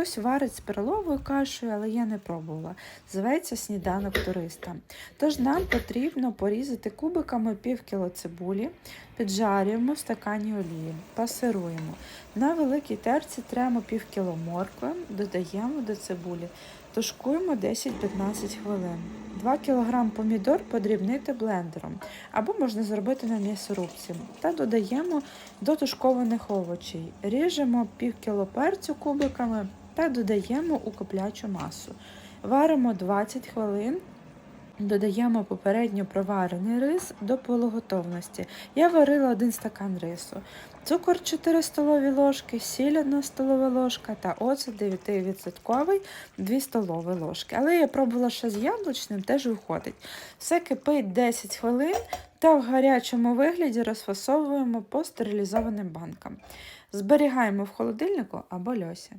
Хтось варить з перловою кашею, але я не пробувала. Зветься сніданок туриста. Тож нам потрібно порізати кубиками пів кіло цибулі, піджарюємо в стакані олії, пасируємо. На великій терці тремо пів кіло моркви, додаємо до цибулі, тушкуємо 10-15 хвилин. 2 кг помідор подрібнити блендером або можна зробити на м'ясорубці та додаємо до тушкованих овочей. Ріжемо пів кіло перцю кубиками та додаємо у коплячу масу. Варимо 20 хвилин. Додаємо попередньо проварений рис до полуготовності. Я варила 1 стакан рису, цукор 4 столові ложки, сіль 1 столова ложка та оцет 9% 2 столові ложки. Але я пробувала ще з яблучним, теж виходить. Все кипить 10 хвилин та в гарячому вигляді розфасовуємо по стерилізованим банкам. Зберігаємо в холодильнику або льосі.